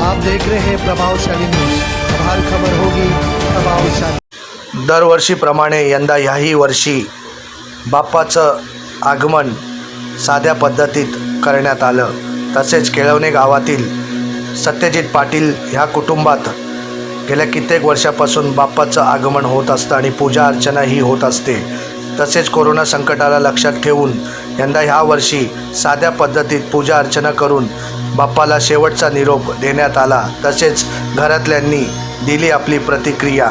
आप देख रहे हैं प्रभावशाली न्यूज हर खबर होगी प्रभावशाली. दरवर्षीप्रमाणे यंदा ह्याही वर्षी बाप्पाचं आगमन साध्या पद्धतीत करण्यात आलं. तसेच केळवणे गावातील सत्यजित पाटील ह्या कुटुंबात गेल्या कित्येक वर्षापासून बाप्पाचं आगमन होत असतं आणि पूजा अर्चनाही होत असते. तसेच कोरोना संकटाला लक्षात ठेवून यंदा ह्या वर्षी साध्या पद्धतीत पूजा अर्चना करून बाप्पाला शेवटचा निरोप देण्यात आला. तसेच घरातल्यांनी दिली आपली प्रतिक्रिया.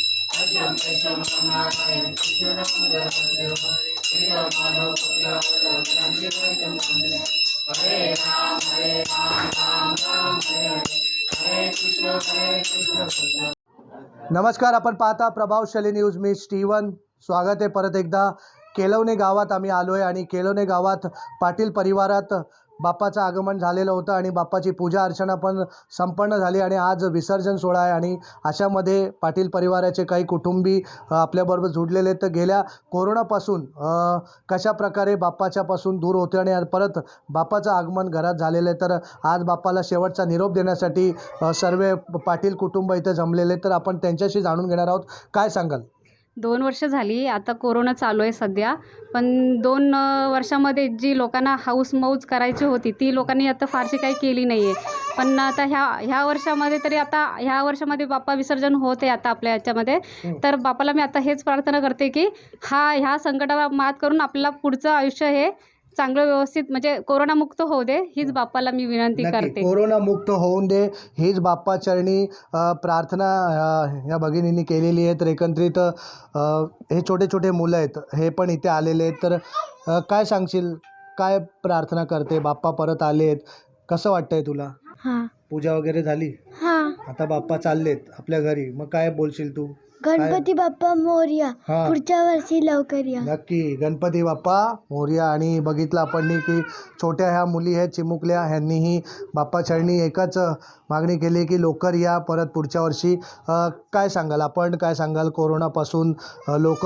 नमस्कार आपण पाहता प्रभावशाली न्यूज. मी स्टीवन. स्वागत आहे परत एकदा. केलवणे गावात आम्ही आलो आहे आणि केलवणे गावात पाटील परिवारात बाप्पाचं आगमन झालेलं होतं आणि बाप्पाची पूजा अर्चना पण संपन्न झाली आणि आज विसर्जन सोहळा आहे आणि अशामध्ये पाटील परिवाराचे काही कुटुंबी आपल्याबरोबर जुडलेले तर गेल्या कोरोनापासून कशा प्रकारे बाप्पाच्यापासून दूर होते आणि परत बाप्पाचं आगमन घरात झालेलं आहे तर आज बाप्पाला शेवटचा निरोप देण्यासाठी सर्व पाटील कुटुंब इथं जमलेले तर आपण त्यांच्याशी जाणून घेणार आहोत. काय सांगाल? दोन वर्ष झाली आता कोरोना चालू आहे सध्या. पण दोन वर्षामध्ये जी लोकांना हाऊस मौज करायची होती ती लोकांनी आता फारशी काही केली नाही आहे पण आता ह्या ह्या वर्षामध्ये तरी आता ह्या वर्षामध्ये बाप्पा विसर्जन होत आहे आता आपल्या ह्याच्यामध्ये हं. तर बाप्पाला मी आता हेच प्रार्थना करते की हा ह्या संकटावर मात करून आपल्याला पुढचं आयुष्य हे चांगलं व्यवस्थित म्हणजे कोरोनामुक्त होऊ दे हीच बाप्पाला मी विनंती नक्की करते. कोरोना मुक्त होऊन दे हीच बाप्पा चरणी अ, प्रार्थना अ, या भगिनींनी केलेली आहे तर एकंदरीत अ, हे छोटे छोटे मुलं आहेत हे पण इथे आलेले आहेत. तर अ, काय सांगशील? काय प्रार्थना करते? बाप्पा परत आलेत कसं वाटतंय तुला? हां. पूजा वगैरे झाली? हां. आता बाप्पा चाललेत आपल्या घरी. मग काय बोलशील तू? गणपती बाप्पा मोरया हां. पुढच्या वर्षी लवकर या. नक्की गणपती बाप्पा मोर्या आणि बघितलं आपण नी की छोट्या ह्या मुली आहेत चिमुकल्या ह्यांनीही बाप्पा चरणी एकच अ, मागणी केली की लवकर या परत पुढच्या वर्षी. अ, काय सांगाल आपण? काय सांगाल? कोरोनापासून लोक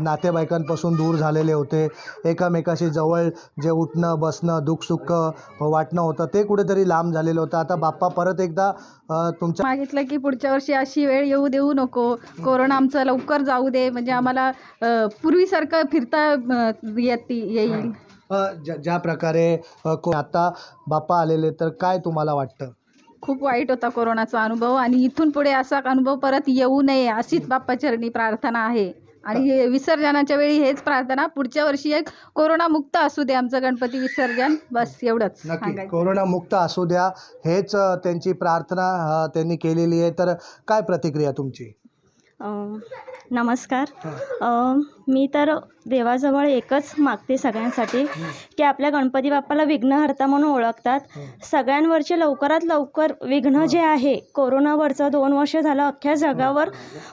नातेवाईकांपासून दूर झालेले होते. एकामेकाशी जवळ जे उठणं बसणं दुःखसुख वाटणं होतं ते कुठेतरी लांब झालेलं होतं. आता बाप्पा परत एकदा अ, तुमच्या मागितलं की पुढच्या वर्षी अशी वेळ येऊ देऊ नको. कोरोना आमचं लवकर जाऊ दे म्हणजे आम्हाला अ, पूर्वीसारखं फिरता अ, येती येईल. अ, ज्या ज्या प्रकारे अ, को- आता बाप्पा आलेले तर काय तुम्हाला वाटतं? खूप वाईट होता कोरोनाचा अनुभव आणि इथून पुढे असा अनुभव परत येऊ नये अशीच बाप्पाचरणी प्रार्थना आहे. आणि हे विसर्जनाच्या वेळी हेच प्रार्थना पुढच्या वर्षी एक कोरोनामुक्त असू दे आमचं गणपती विसर्जन. बस एवढंच नक्की. सांगायचं. कोरोना मुक्त असू द्या हेच अ, त्यांची प्रार्थना अ, त्यांनी केलेली आहे. तर काय प्रतिक्रिया तुमची? नमस्कार. मी तर देवाजवळ एकच मागते सगळ्यांसाठी की आपल्या गणपती बाप्पाला विघ्नहर्ता म्हणून ओळखतात. सगळ्यांवरचे लवकरात लवकर विघ्न जे आहे कोरोनावरचं दोन वर्ष झालं अख्ख्या जगावर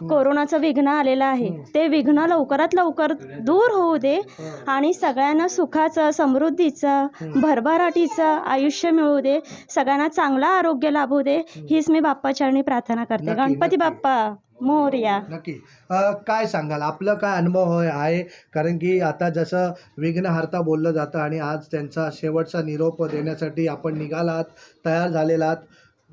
कोरोनाचं विघ्न आलेलं आहे. ते विघ्न लवकरात लवकर दूर होऊ दे आणि सगळ्यांना सुखाचं समृद्धीचं भरभराटीचं आयुष्य मिळू दे. सगळ्यांना चांगलं आरोग्य लाभू दे. हीच मी बाप्पाचरणी प्रार्थना करते. गणपती. बाप्पा! मोरया. नक्की. अ, काय सांगाल? आपलं काय अनुभव होय आहे? कारण की आता जसं विघ्नहर्ता बोललं जातं आणि आज त्यांचा शेवटचा निरोप देण्यासाठी आपण निघालात तयार झालेला आहात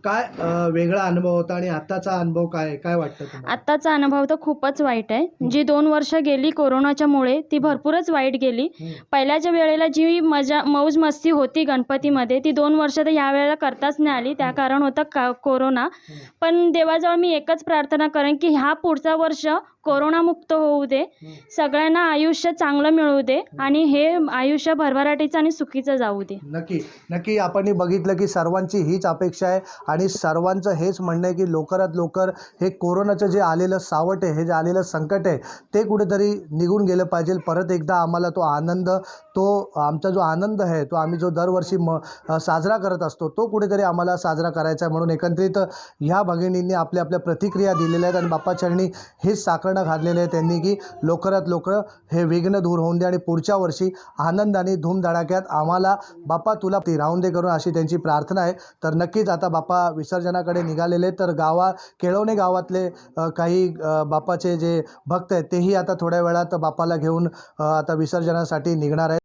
काय अ, वेगळा अनुभव होता आणि आताचा अनुभव काय आहे? काय वाटतं तुम्हाला? आत्ताचा अनुभव तर खूपच वाईट आहे. जी दोन वर्ष गेली कोरोनाच्यामुळे ती भरपूरच वाईट गेली. हम्म. पहिल्याच्या वेळेला जी मजा मौज मस्ती होती गणपतीमध्ये ती दोन वर्ष तर ह्या वेळेला करताच नाही आली. त्या कारण होतं का कोरोना. पण देवाजवळ मी एकच प्रार्थना करेन की ह्या पुढचा वर्ष कोरोनामुक्त होऊ दे. सगळ्यांना आयुष्य चांगलं मिळू दे आणि हे आयुष्य भरभराटीचं आणि सुखीचं जाऊ दे. नक्की. नक्की आपण बघितलं की सर्वांची हीच अपेक्षा आहे. आणि सर्वांचं हेच म्हणणं आहे की लवकरात लवकर हे कोरोनाचं जे आलेलं सावट आहे हे जे आलेलं संकट आहे ते कुठेतरी निघून गेलं पाहिजे. परत एकदा आम्हाला तो आनंद तो आमचा जो आनंद आहे तो आम्ही जो दरवर्षी म साजरा करत असतो तो कुठेतरी आम्हाला साजरा करायचा आहे. म्हणून एकत्रित ह्या भगिनींनी आपल्या आपल्या प्रतिक्रिया दिलेल्या आहेत आणि बाप्पाचरणी हेच साकरणं घातलेलं आहे त्यांनी की लवकरात लवकर हे विघ्न दूर होऊन दे आणि पुढच्या वर्षी आनंदाने धूमधडाक्यात आम्हाला बाप्पा तुला ती राहून दे करून अशी त्यांची प्रार्थना आहे. तर नक्कीच आता बाप्पा विसर्जनाकडे निघालेले तर गावा केळवणे गावातले काही बापाचे जे भक्त आहेत तेही आता थोड्या वेळात बापाला घेऊन आता विसर्जनासाठी निघणार आहेत.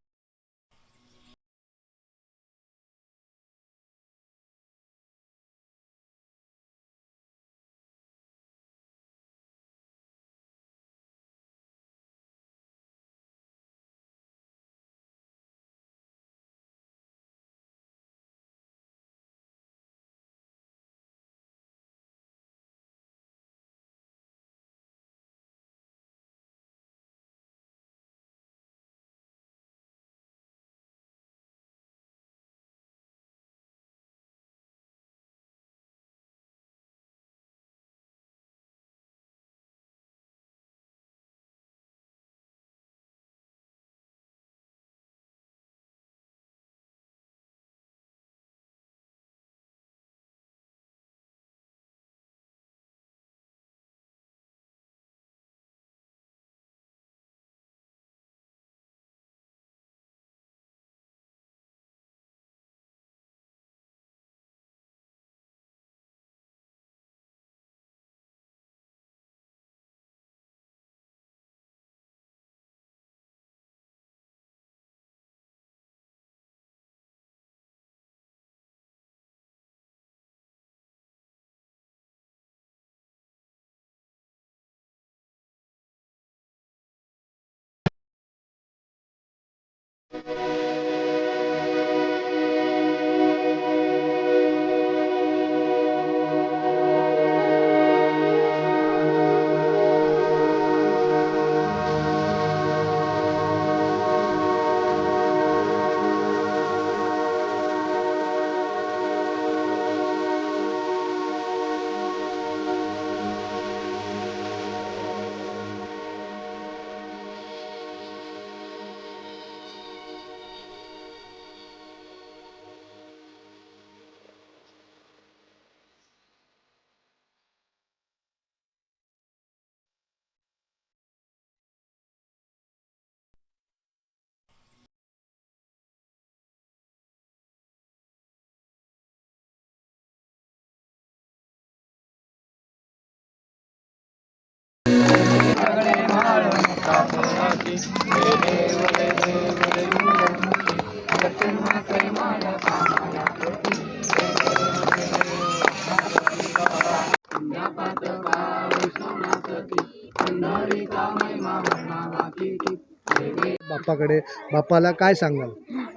बाप्पाकडे बाप्पाला काय सांगाल?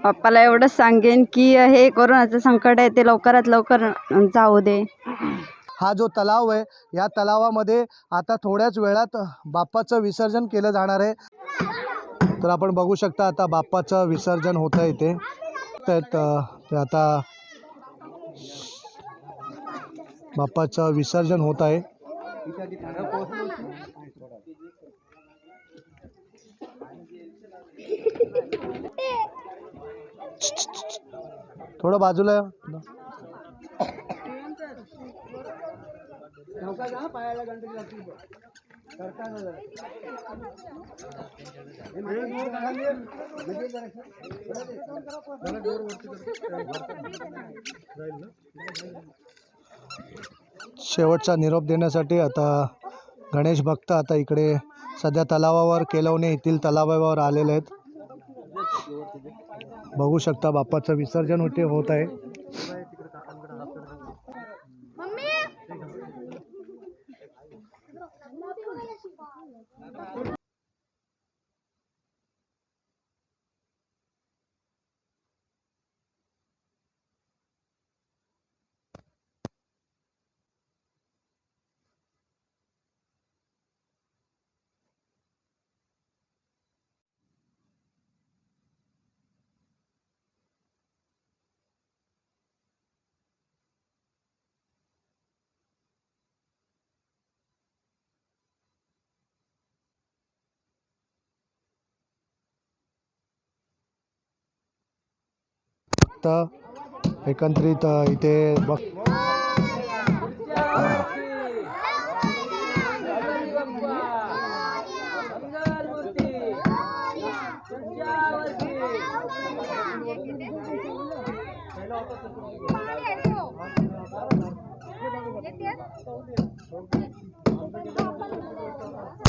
पप्पाला एवढंच सांगेन की हे कोरोनाचं संकट आहे ते लवकरात लवकर जाऊ दे. हा जो तलाव आहे या तलावामध्ये आता थोड्याच वेळात बाप्पाचं विसर्जन केलं जाणार आहे. तर आपण बघू शकता आता बाप्पाचं विसर्जन होतं आहे इथे ते आता बाप्पाचं विसर्जन होत आहे. थोडं बाजूला या. शेवटचा निरोप देण्यासाठी आता गणेश भक्त आता इकडे सध्या तलावावर केलवणे येथील तलावावर आलेले आहेत. बघू शकता बाप्पाचं विसर्जन होते होत आहे. फक्त एकंदरीत इथे बघ